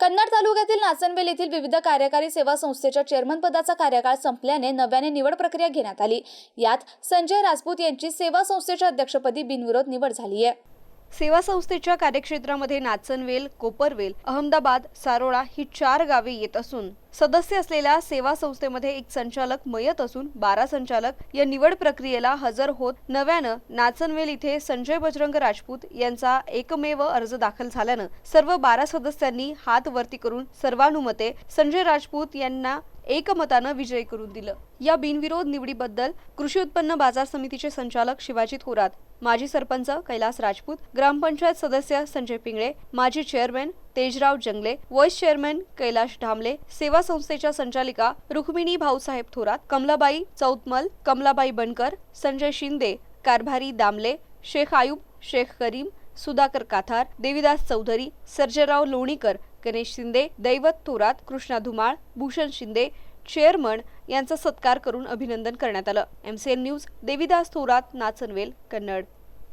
कन्नड तालुक्यातील नाचनवेल येथील विविध कार्यकारी सेवा संस्थेच्या चेअरमन पदाचा कार्यकाळ संपल्याने नव्याने निवड प्रक्रिया घेण्यात आली. यात संजय राजपूत यांची सेवा संस्थेच्या अध्यक्षपदी बिनविरोध निवड झाली आहे. सेवा संस्थेच्या कार्यक्षेत्रामध्ये नाचनवेल कोपरवेल अहमदाबाद सारोळा ही चार गावे येत असून सदस्य असलेल्या सेवा संस्थेमध्ये एक संचालक मयत असून बारा संचालक या निवड प्रक्रियेला हजर होत नव्यानं नाचनवेल इथे संजय बजरंग राजपूत यांचा एकमेव अर्ज दाखल झाल्यानं सर्व बारा सदस्यांनी हात वरती करून सर्वानुमते संजय राजपूत यांना एकमतानं विजयी करून दिलं. या बिनविरोध निवडीबद्दल कृषी उत्पन्न बाजार समितीचे संचालक शिवाजी थोरात माजी सरपंच कैलास राजपूत ग्रामपंचायत सदस्य संजय पिंगळे माजी चेअरमॅन तेजराव जंगले व्हाईस चेअरमॅन कैलाश ढामले सेवा संस्थेच्या संचालिका रुक्मिणी भाऊसाहेब थोरात कमलाबाई चौतमल कमलाबाई बनकर संजय शिंदे कारभारी दामले शेख आयुब शेख करीम सुधाकर काथार देविदास चौधरी सर्जेराव लोणीकर गणेश शिंदे दैवत थोरात कृष्णा धुमाळ भूषण शिंदे चेअरमन यांचा सत्कार करून अभिनंदन करण्यात आलं. MCN news Devidas Thorat Nachanvel Kannad.